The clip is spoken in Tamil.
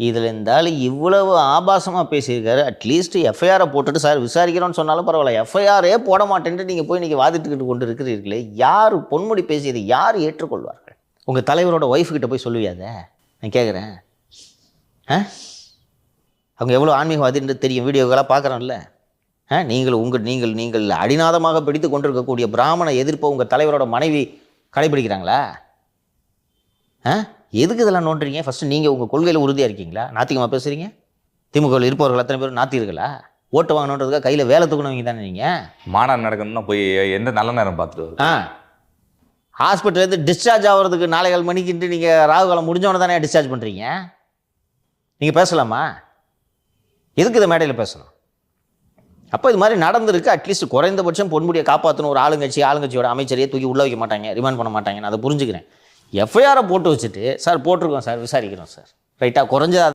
இதில் இருந்தாலும் இவ்வளவு ஆபாசமாக பேசியிருக்காரு. அட்லீஸ்ட் எஃப்ஐஆரை போட்டுட்டு சார் விசாரிக்கிறோன்னு சொன்னாலும் பரவாயில்ல. எஃப்ஐஆரே போட மாட்டேன்ட்டு நீங்கள் போய் நீங்கள் வாதிட்டுக்கிட்டு கொண்டு இருக்கிறீர்களே யார் பொன்முடி பேசியதை யார் ஏற்றுக்கொள்வார்கள்? உங்கள் தலைவரோட ஒய்ஃப்கிட்ட போய் சொல்லுவியாத நான் கேட்குறேன் ஆ? அவங்க எவ்வளோ ஆன்மீகவாதின்னு தெரியும். வீடியோக்களாக பார்க்குறோம்ல. ஆ? நீங்கள் உங்கள் நீங்கள் நீங்கள் அடிநாதமாக பிடித்து கொண்டிருக்கக்கூடிய பிராமண எதிர்ப்பை உங்கள் தலைவரோட மனைவி கடைபிடிக்கிறாங்களா? ஆ? எதுக்கு இதெல்லாம் நோண்டுறீங்க? ஃபஸ்ட்டு நீங்கள் உங்கள் கொள்கையில் உறுதியாக இருக்கீங்களா? நாத்திகமாக பேசுகிறீங்க திமுகவில் இருப்பவர்கள் அத்தனை பேர் நாத்திர்களா ஓட்டு வாங்கணுன்றதுக்காக கையில் வேலை தூக்கணவங்க தானே நீங்கள் மாநாடு நடக்கணும்னா போய் எந்த நல்ல நேரம் பார்த்துட்டு ஆ. ஹாஸ்பிட்டலேருந்து டிஸ்சார்ஜ் ஆகிறதுக்கு நாளைகள் மணிக்கிட்டு நீங்கள் ராகு காலம் முடிஞ்சவொன்னே தானே டிஸ்சார்ஜ் பண்ணுறீங்க நீங்கள் பேசலாமா? எதுக்கு இதை மேடையில் பேசணும்? அப்போ இது மாதிரி நடந்திருக்கு. அட்லீஸ்ட் குறைந்தபட்சம் பொன்முடியை காப்பாற்றணும் ஒரு ஆளுங்கட்சி ஆளுங்கட்சியோட அமைச்சரையே தூக்கி உள்ள வைக்க மாட்டாங்க. ரிமாண்ட் பண்ண மாட்டாங்க நான் அதை புரிஞ்சுக்கிறேன். எஃப்ஐஆரை போட்டு வச்சுட்டு சார் போட்டிருக்கோம் சார் விசாரிக்கிறோம் சார். ரைட்டாக குறைஞ்சதா